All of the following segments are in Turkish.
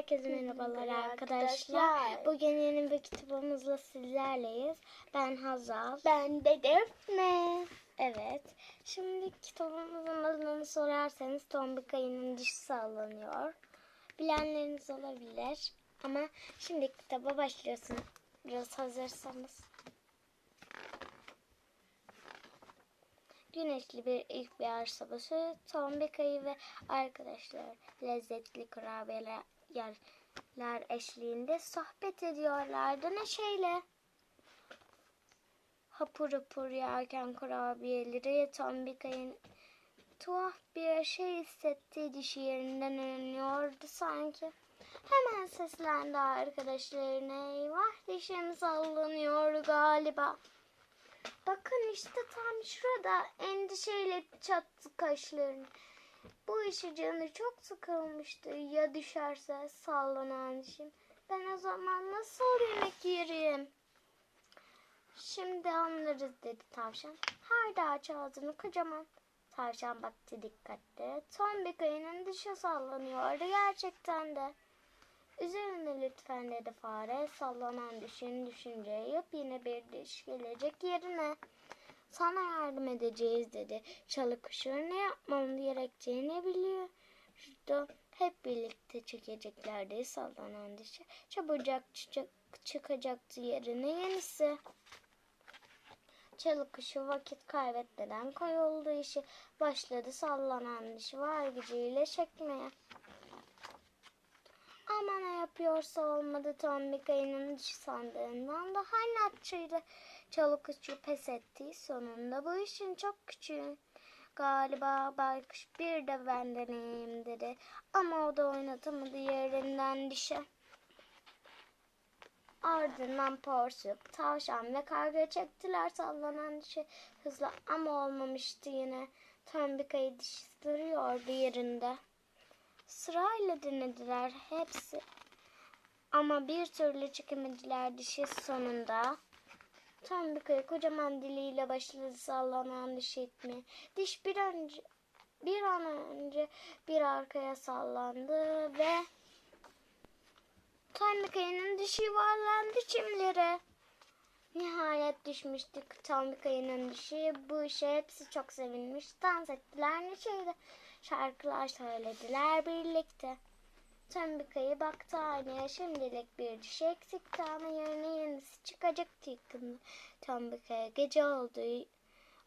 Herkese merhabalar Merhaba arkadaşlar. Bugün yeni bir kitabımızla sizlerleyiz. Ben Hazal. Ben de Defne. Evet. Şimdi kitabımızın adını sorarsanız Tombik ayının dişi sallanıyor. Bilenleriniz olabilir. Ama şimdi kitaba başlıyorsunuz hazırsanız. Güneşli bir ilkbahar sabahı Tombik ayı ve arkadaşlar lezzetli kurabiyeler yerler eşliğinde sohbet ediyorlardı neşeyle. Hapur hapur yerken kurabiyeleri Tombik ayın tuhaf bir şey hissettiği dişi yerinden önlüyordu sanki. Hemen seslendi arkadaşlarına. Eyvah dişim sallanıyor galiba. Bakın işte tam şurada endişeyle çattı kaşlarını. Bu işi canı çok sıkılmıştı. Ya düşerse sallanan dişim. Ben o zaman nasıl yemek yerim? Şimdi anlarız dedi tavşan. Her de aç ağzını kocaman. Tavşan baktı dikkatle. Tombik ayının dişi sallanıyordu gerçekten de. Üzerine lütfen dedi fare. Sallanan dişini düşünce yine bir diş gelecek yerine. Sana yardım edeceğiz dedi. Çalı kuşu ne yapmam gerektiğini biliyor. Şurada hep birlikte çekeceklerdi sallanan dişi. Çabucak çık çıkacaktı yerine yenisi. Çalı kuşu vakit kaybetmeden koyuldu işi. Başladı sallanan dişi var gücüyle çekmeye. Ama ne yapıyorsa olmadı Tombik ayının dişi sandığından daha inatçıydı. Çalı kuşu pes etti. Sonunda bu işin çok küçüğü. Galiba baykuş bir de ben deneyeyim dedi. Ama o da oynatamadı yerinden dişi. Ardından porsuk, tavşan ve karga çektiler sallanan dişi hızla ama olmamıştı yine. Tombik ayı dişi duruyordu yerinde. Sırayla denediler hepsi. Ama bir türlü çekemediler dişi sonunda. Tombik ayı kocaman diliyle başladı sallanan dişi itmeye. Diş bir önce bir an önce bir arkaya sallandı ve Tombik ayının dişi yuvarlandı çimlere. Nihayet düşmüştük Tombik ayının dişi. Bu işe hepsi çok sevinmiş. Dans ettiler neşeyle. Şarkılar söylediler birlikte. Tombik ayı baktı aynaya. Şimdilik bir dişi eksikti ama yerine yenisi çıkacaktı yakında. Tombik ayı gece olduğu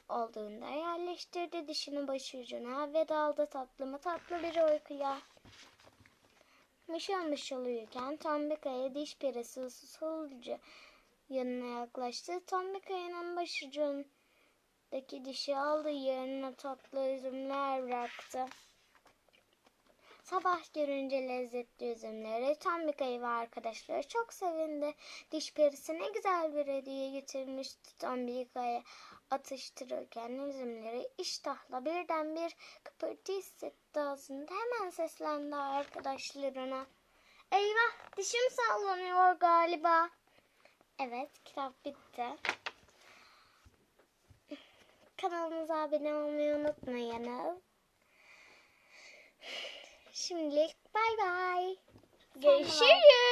olduğunda yerleştirdi dişini başucuna ve daldı tatlı mı tatlı bir uykuya. Mışıl mışıl uyurken Tombik ayı diş perisi usulca yanına yaklaştı. Tombik ayının başucundaki dişi aldı yerine tatlı üzümler bıraktı. Sabah görünce lezzetli üzümleri Tombik ayı ve arkadaşları çok sevindi. Diş perisi ne güzel bir hediye getirmişti Tombik ayı atıştırırken üzümleri iştahla birden bir kıpırtı hissetti ağzında. Hemen seslendi arkadaşlarına. Eyvah dişim sallanıyor galiba. Evet kitap bitti. Kanalımıza abone olmayı unutmayınız. Şimdilik bay bay. Görüşürüz.